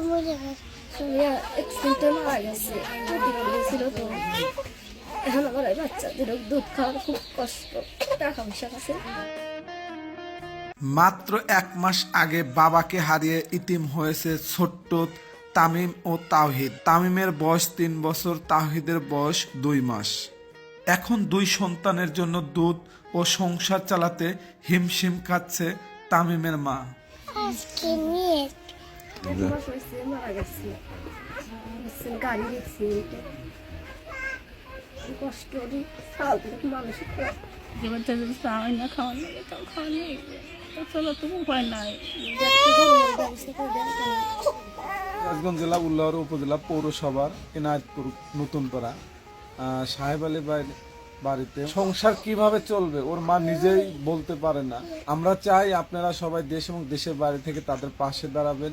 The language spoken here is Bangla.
গেছে সোনিয়া অ্যাক্সিডেন্টে মারা গেছে ছিল তো এখন আমার বাচ্চাদের দুধ মাত্র এক মাস আগে বাবাকে হারিয়ে ইতিম হয়েছে ছোট্ট তামিম ও তাওহিদ। তামিমের বয়স তিন বছর, তাওহিদের বয়স দুই মাস। এখন দুই সন্তানের জন্য দুধ ও সংসার চালাতে হিমশিম খাচ্ছে তামিমের মা। রাজগঞ্জ জেলা উল্লাহর উপজেলা পৌরসভার এনায়তপুর নতুনপাড়া সাহেব আলী ভাইয়ের বাড়িতে সংসার কীভাবে চলবে ওর মা নিজেই বলতে পারে না আমরা চাই আপনারা সবাই দেশ এবং দেশের বাইরে থেকে তাদের পাশে দাঁড়াবেন